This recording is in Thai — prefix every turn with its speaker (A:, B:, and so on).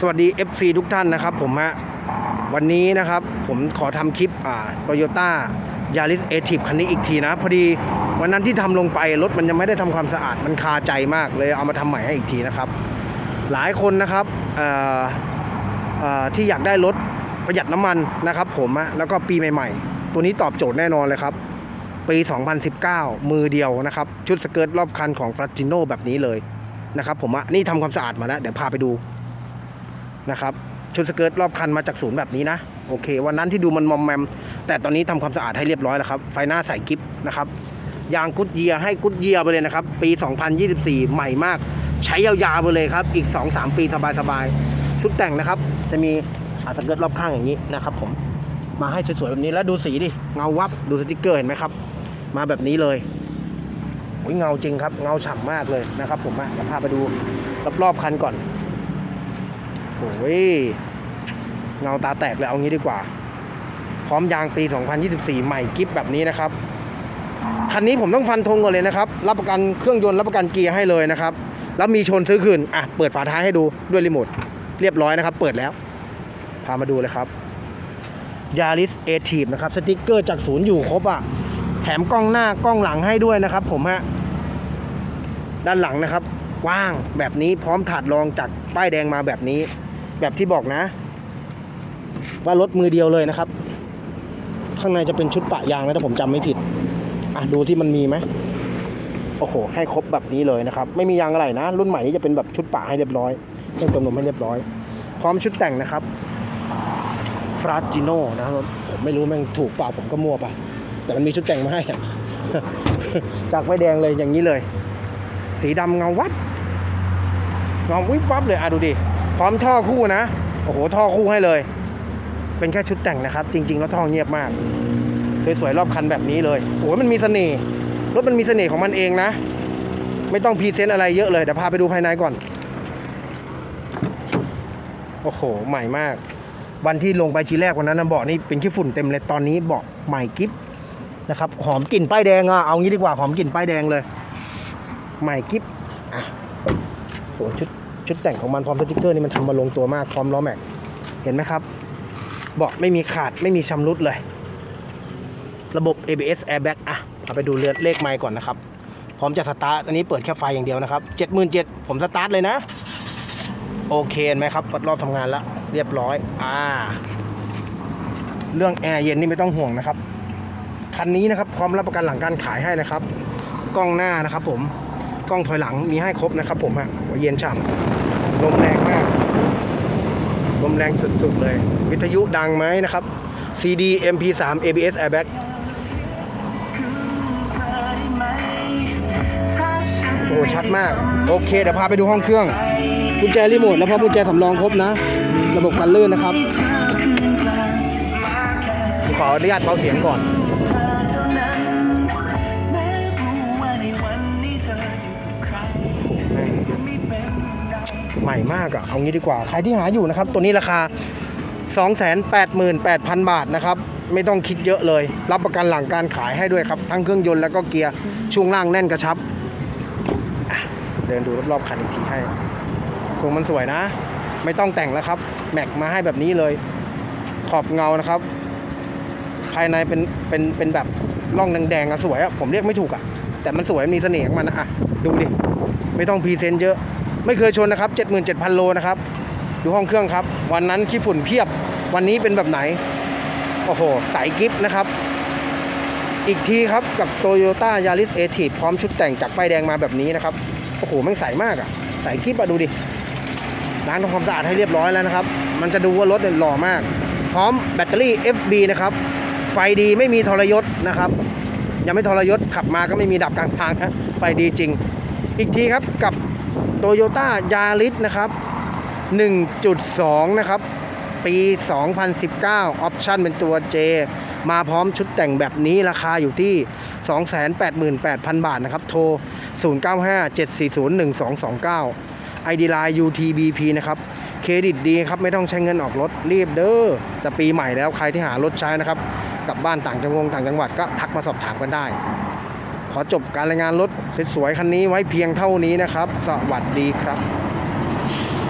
A: สวัสดี FC ทุกท่านนะครับผมฮะวันนี้นะครับผมขอทำคลิปอ่าโตโยต้ายาริสเอทีฟคันนี้อีกทีนะ พอดีวันนั้นที่ทำลงไปรถมันยังไม่ได้ทำความสะอาดมันคาใจมากเลยเอามาทำใหม่ให้อีกทีนะครับ หลายคนนะครับที่อยากได้รถประหยัดน้ำมันนะครับ ผมฮะแล้วก็ปีใหม่ ๆ ตัวนี้ตอบโจทย์แน่นอนเลยครับ ปี 2019 มือเดียวนะครับ ชุดสเกิร์ตรอบคันของฟ r ั g ิโนแบบนี้เลยนะครับผมอะนี่ทำความสะอาดมาแล้ว เดี๋ยวพาไปดู นะครับชุดสเกิร์ตรอบคันมาจากศูนย์แบบนี้นะโอเค วันนั้นที่ดูมันมอมแมม แต่ตอนนี้ทำความสะอาดให้เรียบร้อยแล้วครับไฟหน้าใส่กิฟนะครับยางกุดเยียให้กุดเยียไปเลยนะครับ ปี 2024 ใหม่มาก ใช้ยาวๆไปเลยครับ อีก 2-3 ปีสบายๆ ชุดแต่งนะครับ จะมีอาสเกิร์ตรอบข้างอย่างนี้นะครับผมมาให้สวยๆแบบนี้แล้วดูสีดิ เงาวับดูสติกเกอร์เห็นไหมครับ มาแบบนี้เลยโอ้ยเงาจริงครับ เงาฉ่ำมากเลยนะครับผมอะเดี๋ยวพาไปดูรอบๆคันก่อน โอ้ยเงาตาแตกเลยเอางี้ดีกว่า พร้อมยางปี 2024 ใหม่กิฟแบบนี้นะครับคันนี้ผมต้องฟันธงก่อนเลยนะครับ รับประกันเครื่องยนต์รับประกันเกียร์ให้เลยนะครับ แล้วมีชนซื้อคืนอะเปิดฝาท้ายให้ดูด้วยรีโมทเรียบร้อยนะครับ เปิดแล้ว พามาดูเลยครับยาริสเอทีฟนะครับสติกเกอร์จากศูนย์อยู่ครบอะแถมกล้องหน้ากล้องหลังให้ด้วยนะครับ ผมฮะด้านหลังนะครับกว้างแบบนี้พร้อมถาดรองจากป้ายแดงมาแบบนี้ แบบที่บอกนะ ว่ารถมือเดียวเลยนะครับ ข้างในจะเป็นชุดปะยางนะถ้าผมจำไม่ผิด อะดูที่มันมีไหมโอ้โห ให้ครบแบบนี้เลยนะครับ ไม่มียางอะไรนะ รุ่นใหม่นี้จะเป็นแบบชุดปะให้เรียบร้อยเครื่องเติมลมให้เรียบร้อย พร้อมชุดแต่งนะครับฟราจิโนนะครับผมไม่รู้แม่งถูกเปล่าผมก็มั่วไปแต่มันมีชุดแต่งมาให้จากไฟแดงเลยอย่างนี้เลย สีดำเงาวัดเงาวิบวับเลยอะดูดิ พร้อมท่อคู่นะ โอ้โห ท่อคู่ให้เลย เป็นแค่ชุดแต่งนะครับ จริง ๆ แล้วท่อเงียบมาก สวยๆรอบคันแบบนี้เลย โอ้ยมันมีเสน่ห์ รถมันมีเสน่ห์ของมันเองนะ ไม่ต้องพรีเซนต์อะไรเยอะเลย เดี๋ยวพาไปดูภายในก่อน โอ้โห ใหม่มาก วันที่ลงไปทีแรกวันนั้นนะเบาะนี่เป็นขี้ฝุ่นเต็มเลย ตอนนี้เบาะใหม่กิฟนะครับ หอมกลิ่นป้ายแดงอะ เอางี้ดีกว่า หอมกลิ่นป้ายแดงเลย ใหม่กิฟอะโหชุด ชุดแต่งของมันพร้อมสติ๊กเกอร์นี่มันทำมาลงตัวมากพร้อมล้อแม็กเห็นไหมครับเบาะไม่มีขาดไม่มีชำรุดเลย ระบบ ABS airbag อะพาไปดูเรือนเลขไมล์ก่อนนะครับ พร้อมจะสตาร์ทอันนี้เปิดแค่ไฟอย่างเดียวนะครับ77,000ผมสตาร์ทเลยนะ โอเคเห็นไหมครับรอบทำงานแล้วเรียบร้อย อ่า เรื่องแอร์เย็นนี่ไม่ต้องห่วงนะครับคันนี้นะครับพร้อมรับประกันหลังการขายให้นะครับ กล้องหน้านะครับผม กล้องถอยหลังมีให้ครบนะครับผมฮะเย็นฉ่ำลมแรงมาก ลมแรงสุดๆเลย วิทยุดังไหมนะครับ CD MP3 ABS airbag โอ้ชัดมาก โอเค เดี๋ยวพาไปดูห้องเครื่องกุญแจรีโมทแล้วพอกุญแจสำรองครบนะ ระบบกันลื่นนะครับ ขออนุญาตเบาเสียงก่อน ใหม่มากอะเอางี้ดีกว่า ใครที่หาอยู่นะครับ ตัวนี้ราคา 288,000 บาทนะครับ ไม่ต้องคิดเยอะเลย รับประกันหลังการขายให้ด้วยครับ ทั้งเครื่องยนต์แล้วก็เกียร์ ช่วงล่างแน่นกระชับ เดินดูรอบๆคันอีกทีให้ทรงมันสวยนะ ไม่ต้องแต่งแล้วครับ แม็กมาให้แบบนี้เลย ขอบเงานะครับ ภายในเป็นเป็นเป็นแบบร่องแดงๆอะสวยอะผมเรียกไม่ถูกอะแต่มันสวยมีเสน่ห์ของมันนะอะดูดิ ไม่ต้องพรีเซนต์เยอะ ไม่เคยชนนะครับ 77,000 โลนะครับดูห้องเครื่องครับ วันนั้นขี้ฝุ่นเพียบ วันนี้เป็นแบบไหน โอ้โหใสกิฟนะครับ อีกทีครับกับ Toyota Yaris a t i v พร้อมชุดแต่งจากป้ายแดงมาแบบนี้นะครับ โอ้โหแม่งใสมากอะใสกิฟอะดูดิล้างทำความสะอาดให้เรียบร้อยแล้วนะครับ มันจะดูว่ารถเนี่ยหล่อมาก พร้อมแบตเตอรี่ FB นะครับ ไฟดีไม่มีทรยศนะครับ ยังไม่ทรยศขับมาก็ไม่มีดับกลางทางนะ ไฟดีจริง อีกทีครับกับ Toyota Yaris นะครับ 1.2 นะครับ ปี 2019 ออปชั่นเป็นตัว J มาพร้อมชุดแต่งแบบนี้ราคาอยู่ที่ 288,000 บาทนะครับ โทร 0957401229 ID Line UTBP นะครับเครดิตดีครับ ไม่ต้องใช้เงินออกรถรีบเด้อจะปีใหม่แล้วใครที่หารถใช้นะครับกลับบ้านต่างจังหวัดต่างจังหวัดก็ทักมาสอบถามกันได้ ขอจบการรายงานรถสวยๆคันนี้ไว้เพียงเท่านี้นะครับ สวัสดีครับ